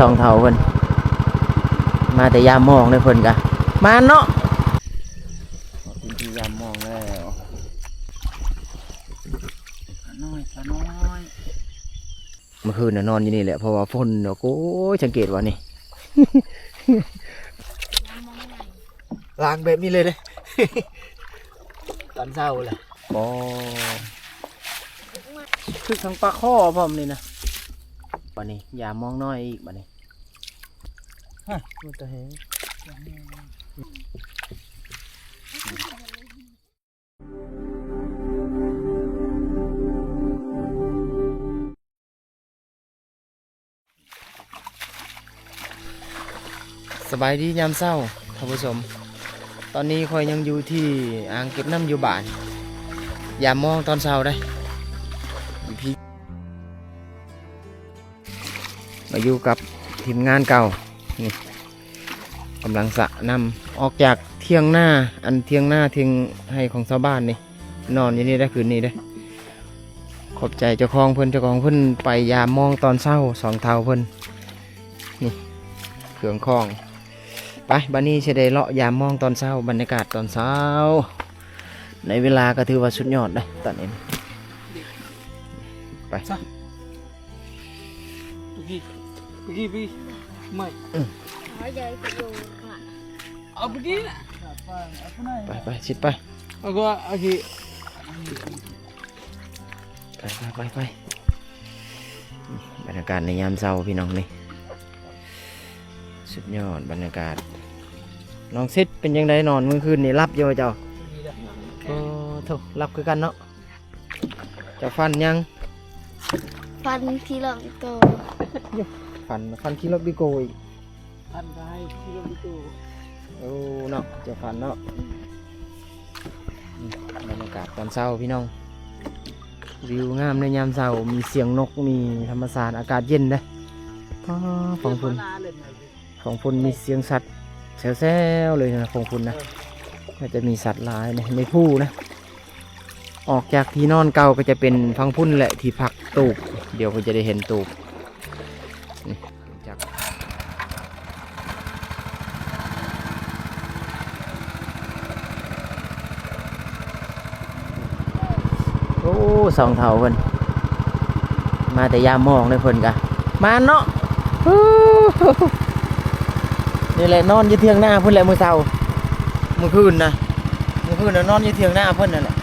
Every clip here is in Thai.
สองเท่าเพิ่นมาแต่ยามมองเลยเพิ่นกะมาเนาะกินที่ยามมองแล้วน้อยน้อยเมื่อคืนน่ะนอนอยู่นี่แหละเพราะว่าฝนเนาะโอ้ยสังเกตว่านี่ ล้างแบบนี้เลยเลย ตอนเช้าเลยก็คือทั้งปลาข้อพร้อมนี่นะ บันนี้อย่ามองน้อยอีกบันนี้ฮะมันจะเห็นสบายดียามเศร้าท่านผู้ชม ตอนนี้คอยยังอยู่ที่อ่างเก็บน้ำอยู่บ้าน อย่ามองตอนเช้าได้าอยู่กับทีมงานเก่านี่กำลังสะนำออกจากเที่ยงหน้าอันเที่ยงหน้าเที่ยงให้ของชาวบ้านนี่ นอนอยู่นี่ได้คืนนี้ได้ขอบใจเจ้าของเพิ่นเจ้าของเพิ่นไปยามมองตอนเช้าสองเท่าเพิ่นนี่เครื่องคล้องไปบันนี้จะได้เลาะยามมองตอนเช้าบรรยากาศตอนเช้า ในเวลาก็ถือว่าสุดยอดเลยตอนนี้ไป พี่พี่พี่ไม่ Hỏi chơi thì dù mà เอาไปกินอะไปไปชิดไปเอาก็เอากีไปไปไปไปนี่บรรยากาศในยามเช้าพี่น้องนี่สุดยอดบรรยากาศน้องซิดเป็นยังไงนอนเมื่อคืนนี่รับอยู่บ่เจ้าโอ้โถรับคือกันเนาะเจะฟันยัง Phân thì lợn tổ ฟันฟันขี้รถดิโกอีกทันได้ที่เราไปดูโอ้เนาะเจะฟันเนาะอืมบรรยากาศตอนเช้าพี่น้อง วิวงามในยามเช้ามีเสียงนกมีธรรมศาสตร์อากาศเย็นเลยอ้าวของคุณนาเล่นไหนของคุณมีเสียงสัตว์แซวๆเลยนะของคุณนะก็จะมีสัตว์หลายนะในผู้นะ ออกจากที่นอนเก่าก็จะเป็นฟังพุ่นแหละที่พักตูบเดี๋ยวคุณจะได้เห็นตูบนี่จากโอ้สองเท่าเพิ่นมาแต่ยามมองเลยเพิ่นกะมาเนาะนี่แหละนอนอยู่เทียงหน้าเพิ่นแหละมือเช้าเมื่อคืนนะเมื่อคืนนะนอนอยู่เทียงหน้าเพิ่นนั่นแหละ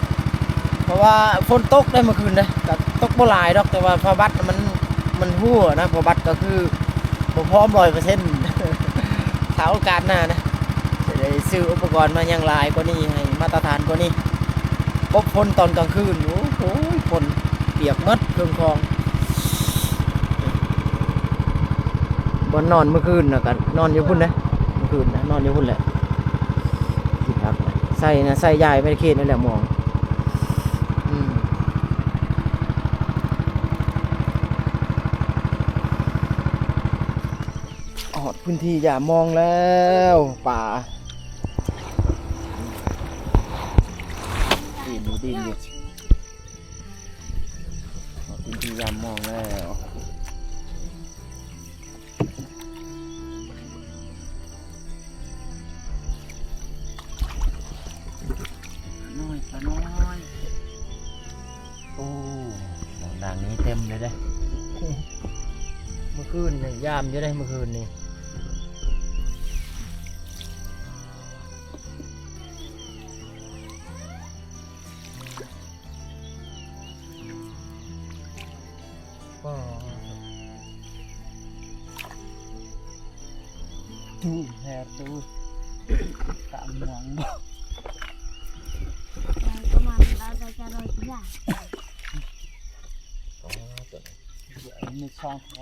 เพราะว่าฝนตกได้เมื่อคืนนะก็ตกบ่หลายดอกแต่ว่าพอบัตรมันมันหัวนะพอบัตรก็คือบ่พร้อม100%ถ้าโอกาสหน้านะจะได้ซื้ออุปกรณ์มาย่างหลายกว่านี้ให้มาตรฐานกว่านี้พบฝนตอนกลางคืนโอ้ โหฝนเปียกหมดเครื่องคองบนนอนเมื่อคืนนะกันนอนอยู่พุ่นนะเมื่อคืนนะนอนอยู่พุ่นแหละที่พักใส่นะใส่ยายไม่ได้เขตนั่นแหละมองอืมออดพื้นที่อย่ามองแล้วป่า น้อยน้อย โอ้ดังนี้เต็มเลยเด้เมื่อคืนนี่ยามจะได้เมื่อคืนนี่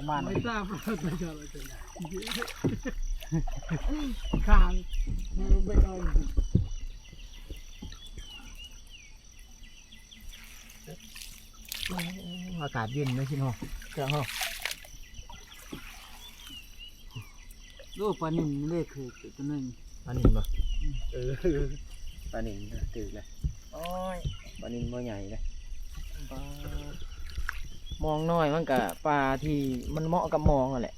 มาณไม่ทราบว่าจะจะอะไรจะข้างไม่เอาอากาศเย็นนะชิโนเจ้าฮะลูกปลานิ่มเลขคือตัวนึงปลานินบ่เออปลานินตื่นเลยโอ้ยปลานินบ่ใหญ่เลยปลา มองน้อยมันกับปลาที่มันเหมาะกับมองอะแหละ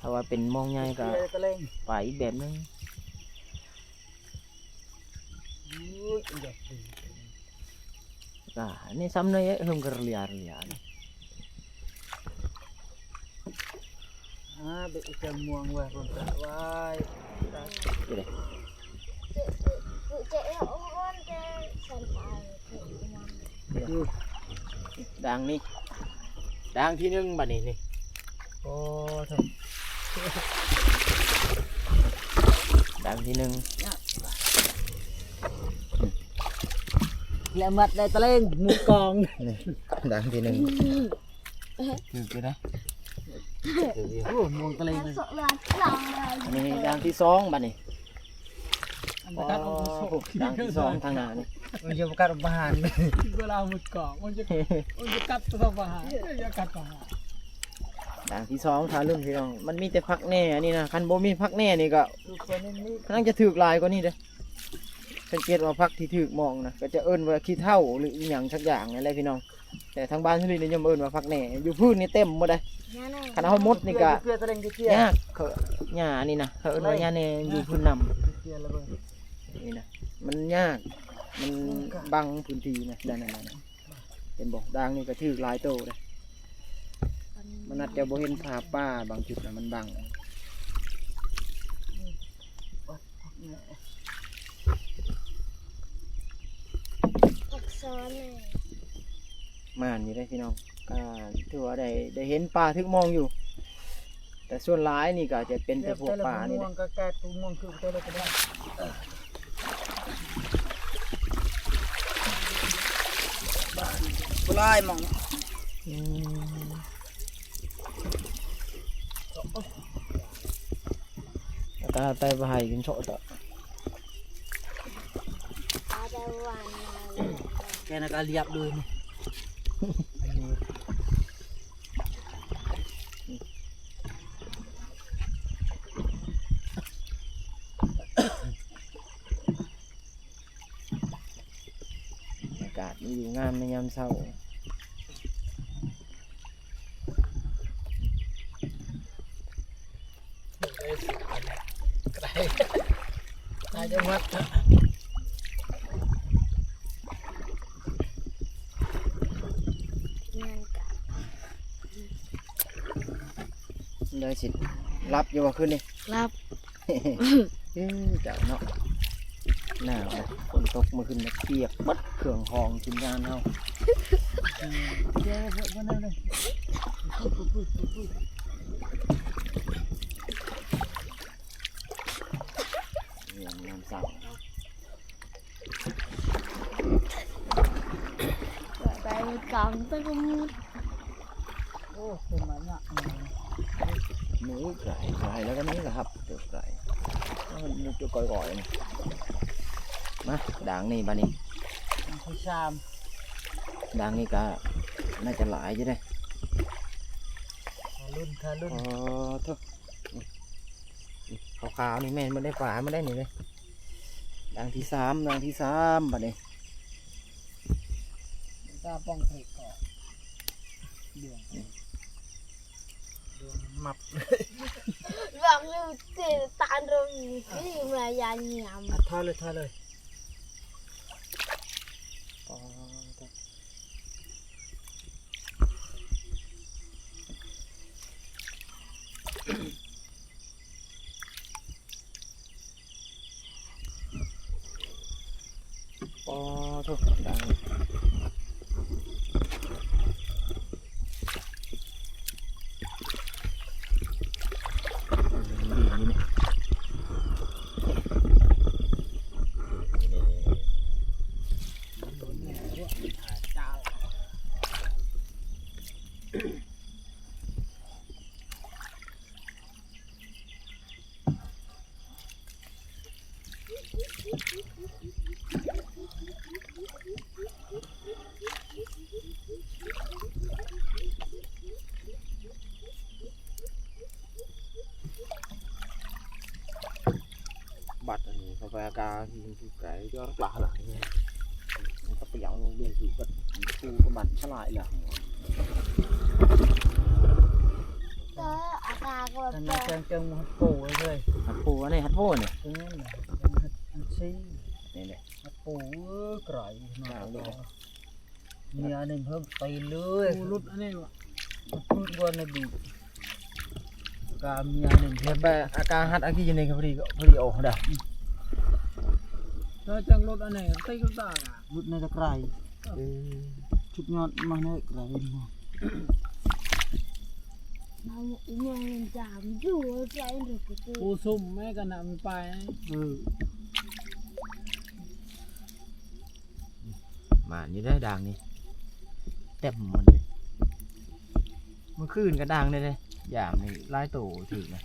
ถ้าว่าเป็นมองใหญ่ก็เลยตะเล่งไปอีกแบบนึงอุ้ยเด็กก็นี่ซ้ำเนยเฮิมกระเลียเรียนี่อ่าเด็กจะม่วงไว้รนตะไว้จะได้ Cụ chạy hậu con cái sản phẩm thì nằm ดูดังนี่ดังที่หนึงบัดนี้นี่โอ้เถดังที่หนึงแล้วมัดได้ตะเล่งหมูกอง นี่ดังที่หนึงถือจะได้ถืออยู่โอ้ม่วงตะเล่ง nó เลย sợ là lòng อันนี้ดังที่สองบัดนี้ อันอ๋นั้อนเอาโซ่ดังที่สองทางหน้านี่มันจะประกาศประหารเวลาหมดกองมันจะมันจะกัดตัวประหารจะกัดประหารดังที่สองทารุ่นพี่น้องมันมีแต่พักแน่อันนี้นะคันบ่มีพักแน่นี่ก็ดูคนนี้นี่กำลังจะถือกลายกว่านี้เด้อสังเกตว่าพักที่ถือกมองนะก็จะเอิ้นว่าขี้เท่าหรืออหย่างสักอย่างนั่นแหละพี่น้อง แต่ทางบ้านที่นี่นิยมเอิ้นว่าพักแหน่อยู่พื้นนี่เต็มหมดเลย Nhà này คันเอามดนี่ก็เกลือตะเล่งเกลือยากเขาหญ้านี่นะเขาเอิ้นว่าหญ้าแหน่อยู่พื้นนำ เกลือระเบิดนี่นะมันยาก มันบังพื้นที่นะด้านนั้นนะเป็นบอกดังนี่ก็ถือกลายโตเลยมันอาจจะบ่เห็นภาพป้าบางจุดนะมันบัง Thật xó này ม่านอยู่ได้พี่น้องก็ถือว่าได้ได้เห็นปลาทึกมองอยู่ แต่ส่วนร้ายนี่ก็จะเป็นแต่พวกปลานี่ม่วนะ งก็แกตัวม่วงคือตัวเล็กก็ไลายมองอืมแล้วก็ไต่ไปให้กินโชดต่อ Ada warna แกน่ะก็เรียบเลยนี่อากาศมันอยู่งามในยามเช้า น่าจะวัด Nhân cả ได้สิรับอยู่ว่าขึ้นนี่ Lap เอ้ยเจ้าเนาะหนาวนะฝนตกเมื่อคืนนะเปียกบัดเครื่องหองทีมงานเฮาเจ้าเพื่อนนั่นเลยเรื่องน้ำเศร้า Tại một cổng tôi không mua โอ้เป็นมันอะ มือไก่ไก่แล้วก็นี่แหละครับเตือไก่มันมุกจะก่อยๆนี่มาด่างนี่บานี้ผู้ชามด่างนี่ก็น่าจะหลายอยู่ได้รุ่นทารุ่นอ๋อเถอะขาวๆนี่แม่นมันได้ฝามันได้นี่เลยด่างที่สามด่างที่สามบานี้ตาป้องเตะก่อนดวง ดวงมับ Vâng, nhưng thì tàn rồi cái gì mà già nhảm ทอเลยทอเลยอ๋อเถอะอ๋อเถอะด่าง เจ้า บัตรอันนี้กา แฟกาที่ที่ไก่ยอดปลาหลังเนี่ยมันก็เปรี้ยวลงเรียนอยู่กับคูกับบัตรฉลายหลัง tớ ở ตาก็อันแบนั้นบจังจังมันปูเลยหัดปูอันนี้หัดโพนี่ตรงนั้นน่ะจังหัดซีนี่แหละมันปูไกรมาเอาเลยมีอันหนึ่งเพิ่มไปเลยกูรุดอันนี้วะพูดว่าในบีกามีอันหนึ่งเดี๋เพิ่ยวมไปอาการหัดอากีอยู่ในกับพอดีก็พอดีโอ้เด้อ แล้วจังรุดอันนี้ตีก็ตากอะรุดในตะไคร้ชุดยอดมาในไกรมาเรายังจามอยู่ใจหรือกูกูซุ่มแม่กันนะมันไปเออมานี่ได้ด่างนี่เต็มมันเลยเมื่อคืนก็ด่างเลยเลยยามนี่ไล่โตถึกนะ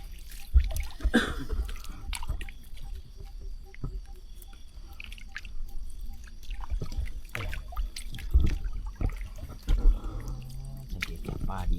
สังเกตว่าปลาดี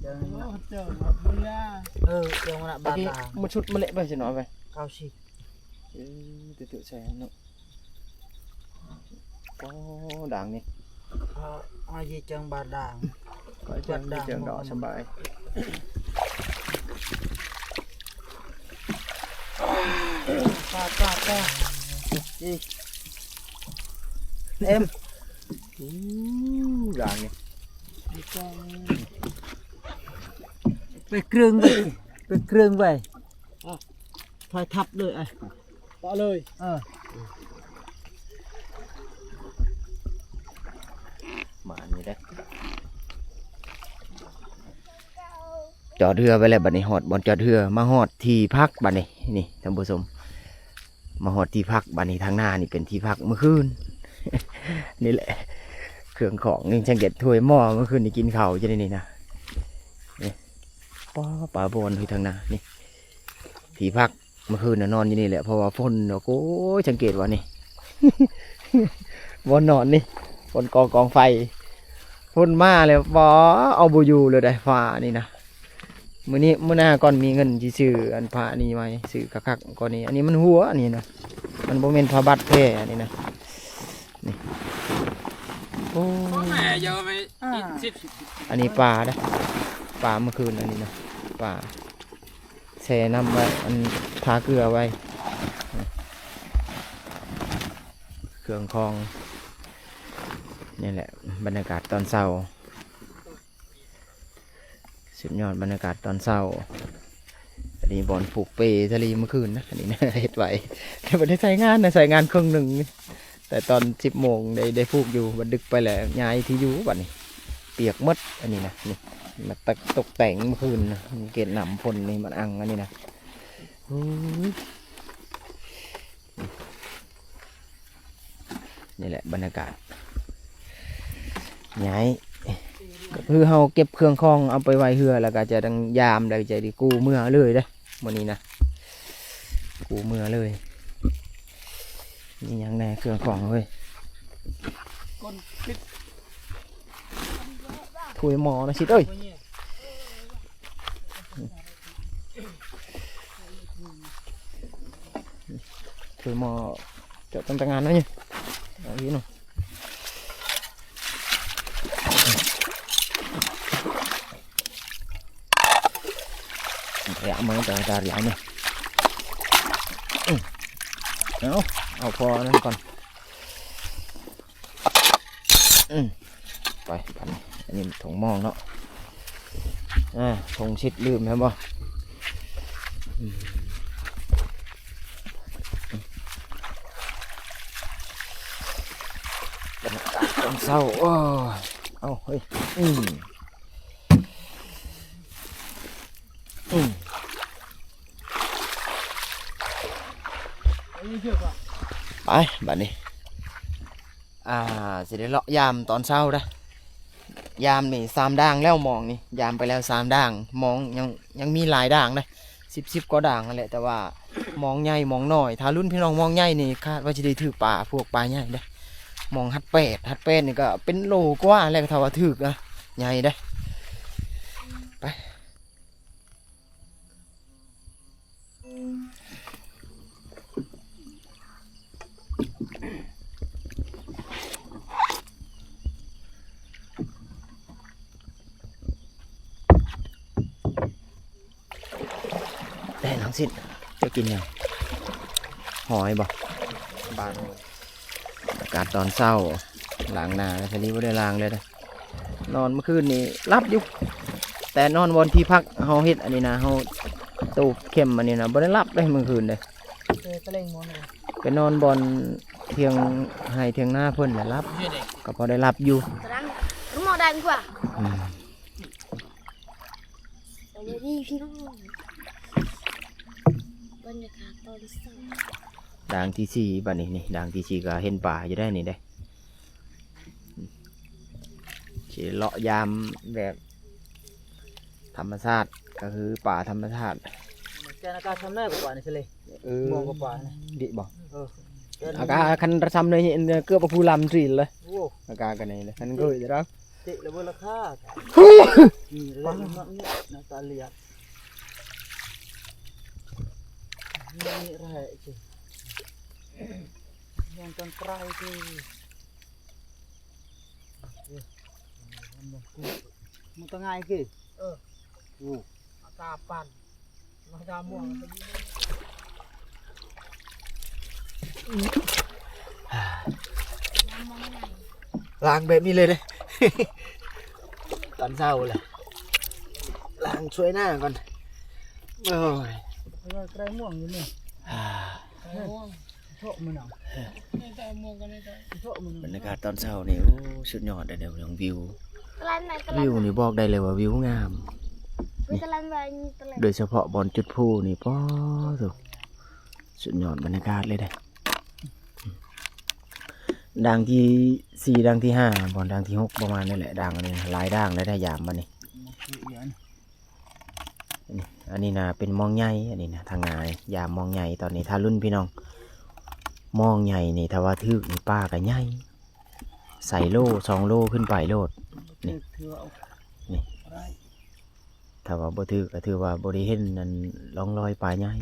งอันตะเปียฮะเนี่ยก็ตายมองตะเลงในตัวระยกโอ้รัวโจคนนี้ตะเลงเอ้ย ที่ล่อง ไปเพิ่มที่สิกระนะใจหลวงให้เติงละม่วงเติงโอ้ละเจ้าครับบุญญาเออเติงละบาบางทีตามันชุดมันเละไปสิหน่อยไปเก้าสิบเออตื่นๆใส่เนาะก็ด่างนี่เอาอาเยจังบาดางก็จะมีเจียงดอกสบายปาปาปาอีเอ็มอู้ด่างนี่ดีกว่าไปเครื่องไปไปเครื่องไปถอยทับเลยไอ้ต่อเลยเออมานี่ได้อจอดเรือไปแล้วบัดนี้หอดบอลจอดเรือมาหอดที่พักบัดนี้นี่ท่านผู้ชมมาหอดที่พักบัดนี้ทางหน้านี่เป็นที่พักเมื่อคืนนี่แหละ เครื่องของนี่ช่างเก็ดถ้วยหม้อเมื่อคืนนี่กินข้าวจะได้นี่นะนี่ ป้าป่าบอลที่ทางหน้านี่ที่พักเมื่อคืนน่ะนอนอยู่นี่แหละเพราะว่าฝนเนาะโอ้ยสังเกตว่านี่บนนอนนี่บนกองกองไฟฝนมาเลยบอเอาบูยูเลยได้ฟ้านี่นะมื้อนี้มื้อหน้าก่อนมีเงินสิซื้ออันผ้านี่ไหมซื้อคักๆก่อนนี้อันนี้มันหัวอันนี้นะมันบ่แม่นผ้าบัดแท้อันนี้นะนี่โอ้แม่เยอะไปสิบอันนี้ปลาเด้อ ปลาเมื่อคืนอันนี้นะปลาแช่น้ำไว้อันทาเกลือไว้ เครื่องคลองนี่แหละ บรรยากาศตอนเช้าสุดยอดบรรยากาศตอนเช้าอันนี้บอลผูกเปทะเลเมื่อคืนนะอันนี้นะเฮ็ดไว้แต่ไม่ได้ใช้งานนะใส่งานครึ่งหนึ่งแต่ตอนสิบโมงได้ได้ผูกอยู่บันดึกไปแล้วย้ายที่อยู่บัดนี้ เปียกมดอันนี้นะนี่ มาตกตกแต่งเมื่อคืนนะมีเกล็ดหนำพลนี่มันอังอันนี้นะโอ้ยนี่แหละบรรยากาศย้ายก็คือเฮาเก็บเครื่องคองเอาไปไว้เฮือแล้วก็จะดังยามแล้วจะไดีกู้เมื่อเลยเด้อวันนี้นะกู้เมื่อเลยนี่ยังแน่เครื่องคองเฮ้ยก้นปิดถุยหมอนะชิดเอ้ย ไปเนี่ย ถุยหมอเจาะตั้งแต่งานแล้วเนี่ยเอาอีกหน่อยเอามาแต่ตาเหลี ยวเนี่ยอืมเอาเอาพอนั่นก่อนอืมไปพันอันนี้ถุงหมองเนาะอ่าถุงชิดลืมครับบ่อืมบรรยากาศตอน เศร้าโอ้เอาเฮ้ยอืมอืมไปไปบัดนี้ อ่าสิได้เลาะยามตอนเช้าได้ยามนี่สามด่างแล้วมองนี่ยามไปแล้วสามด่างมองยังยังมีหลายด่างเลยสิบสิบก็ด่างนั่นแหละแต่ว่ามองใหญ่มองน้อย ถ้ารุ่นพี่น้องมองใหญ่นี่คาดว่าจะได้ถือปลาพวกปลาใหญ่ได้ มองฮัดแปดฮัดแปดนี่ก็เป็นโลกว่าแล้วก็ถ้าว่าถือนะใหญ่ได้ไปได้น้องสิจะกินยังหอยบ่บานอา กาศตอนเศร้าล้างหน้าแล้วทีนี้ไม่ได้ล้างเลยนะนอนเมื่อคืนนี้รับอยู่แต่นอนบนที่พักเฮาเฮ็ดอันนี้นะเฮาตู้เข้มอันนี้นะบ่ได้รับเลยเมื่อคืนเลยเออตะเล่งมอนเลยไปนอนบนเทียงให้เทียงหน้าเพิ่นแหละรับ ก็พอได้รับอยู่ตอนนั้นรู้หมอดังกว่าอืมสวัสดีพี่น้องบรรยากาศตอนเช้า ด่างที่สี่บัดนี้นี่ด่างที่สี่ก็เห็นป่าอยู่ได้นี่ได้สิเลาะยามแบบ ธรรมชาติก็คือป่าธรรมชาติเจานากาทำได้กว่านี่สิเลยเออมองกว่านี่ดิบอกเอออากาคันระซำเลยเนี่ยเกือบพูลำสิเลยโอ้อากากันนี่เลยคันก็จะรับติระเบิดราคานี่เล่นมันนี่นาตาเลียนี่ไรจิ ยังจังไกลที่มันต้องง่ายกี่เออโอ้ตาปั่นมาตาม่วงล้างแบบนี้เลยเลยตอนเช้าเลยล้างช่วยหน้าก่อนโอ้ยแล้วไกลม่วงอยู่นี่โชคมันเอาแต่มอง กันไม่ได้โชคมันบรรยากาศตอนเช้านี่โอ้สุดยอดเลยเดี๋ยวเรื่องวิวตะลันไหนตะลัวินวนี่บอกได้เลยว่าวิวงามมีตะลันแบบนี้ตะลันโดยเฉพาะบอลจุดพูนี่ป้อสุดสุดยอดบรรยากาศเลยได้ดังที่สี่ดังที่ห้าบอลดังที่หกประมาณนั่นแหละดังอันนี้หลายดังแล้วได้ยามมานี่อันนี้อันนี้นะเป็นมองใหญ่อันนี้นะทางงานยามมองใหญ่ตอนนี้ถ้ารุ่นพี่น้อง มองใหญ่นี่ถ้าว่าทึกนี่ป้าก็ใหญ่ใส่โล่สองโล่ขึ้นไปโลดนี่นี่ถ้าว่าบ่ถือก็ถือว่าบ่ได้เห็นนั่นร่องรอยปลาใหญ่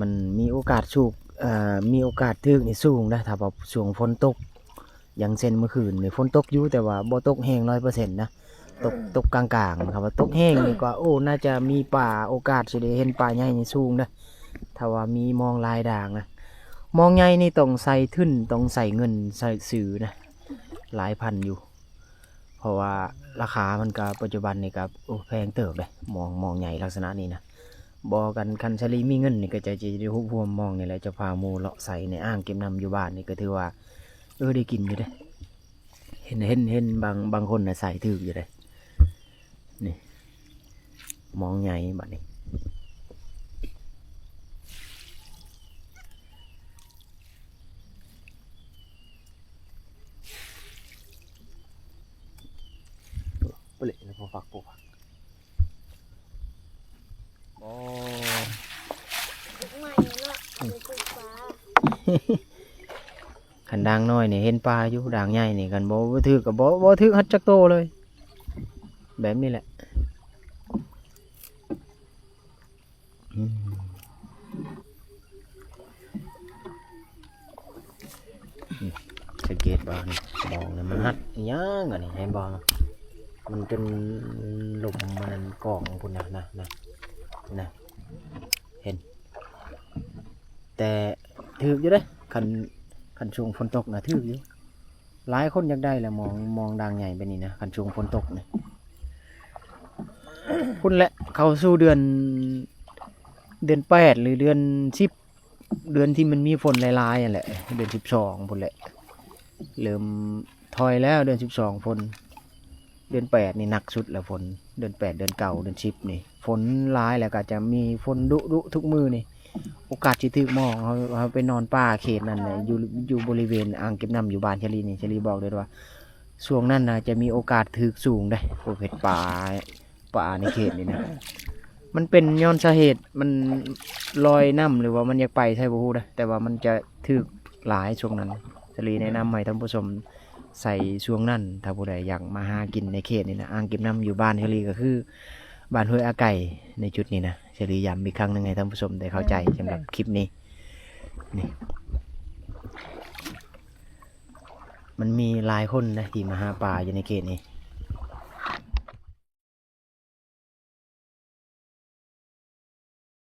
มันมีโอกาสสูกอ่อมีโอกาสถึกนี่สูงนะถ้าว่าช่วงฝนตกอย่างเช่นเมื่อคืนนี่ฝนตกอยู่แต่ว่าบ่ตกแห้ง100%นต์นะตกตกกลางๆครับว่าตกแห้งนี่ก็โอ้น่าจะมีป่าโอกาสสิได้เห็นปลาใหญ่นี่สูงนะ ถ้าว่ามีมองลายด่างนะมองใหญ่นี่ต้องใส่ทึ่นต้องใส่เงินใส่สื่อนะหลายพันอยู่ เพราะว่าราคามันก็ปัจจุบันนี่ก็โอ้แพงเติบเลยมองมองใหญ่ลักษณะนี้นะบอกกันคันชลีมีเงินนี่ก็จะจะได้หุบรวมมองนี่แหละจะพามูเลาะใส่ในอ่างเก็บน้ำอยู่บ้านนี่ก็ถือว่าเออได้กินอยู่เด้เห็นเห็นเห็นบางบางคนน่ะใส่ถืออยู่เลยนี่มองใหญ่บัดนี้ เปลี่ยนพอฝักปลูกผักโอ้ใหม่เนาะเป็นปลูกฟ้าขันด่างน้อยนี่เห็นปลาอยู่ด่างใหญ่นี่กันบ่บ่ถือกับบ่บ่ถือฮัดจักโตเลย แบบนี้แหละอืมนี่สังเกตบ่นี่มองนี่มันฮัดอิหยังอันนี้เห็นบ่มันจนหลุมมันนั่นกล่องพุ่ นนะนะนะเห็น แต่ถืออยู่เด้คันคันช่วงฝนตกนะถืออยู่หลายคนอยากได้แหละมองมองดังใหญ่ไปนี่นะคันช่วงฝนตกนี่พุ่นแหละเข้าสู่เดือนเดือนแปดหรือเดือนสิบเดือนที่มันมีฝนลายๆอะแหละ เดือนสิบสองพุ่นแหละเริ่มถอยแล้วเดือนสิบสองฝน เดือนแปดนี่หนักสุดแล้วฝน เดือนแปดเดือนเก่าเดือนสิบนี่ ฝนร้ายแล้วก็จะมีฝนดุดุทุกมือนี่ โอกาสที่ถึกหมองเขาเขาไปนอนป่าเขตนั่นเลยอยู่อยู่บริเวณอ่างเก็บน้ำอยู่บ้านเชลีนี่เชลีบอกเลยว่าช่วงนั้นนะจะมีโอกาสถึกสูงได้ประเภทป่าป่าในเขตนี่นะมันเป็นย้อนสาเหตุมันลอยน้ำหรือว่ามันอยากไปใช่บ่ฮู้นะแต่ว่ามันจะถึกหลายช่วงนั้นสลีแนะนำให้ท่านผู้ชม ใส่ช่วงนั้น ถ้าผู้ใดอยากมาหากินในเขตนี่นะอ่างเก็บน้ำอยู่บ้านเชลีก็คือ บ้านห้วยอาไก่ในจุดนี้นะเชลีย้ำอีกครั้งหนึ่งให้ท่านผู้ชมได้เข้าใจสำหรับคลิปนี้นี่มันมีหลายคนนะที่มาหาป่าอยู่ในเขตนี้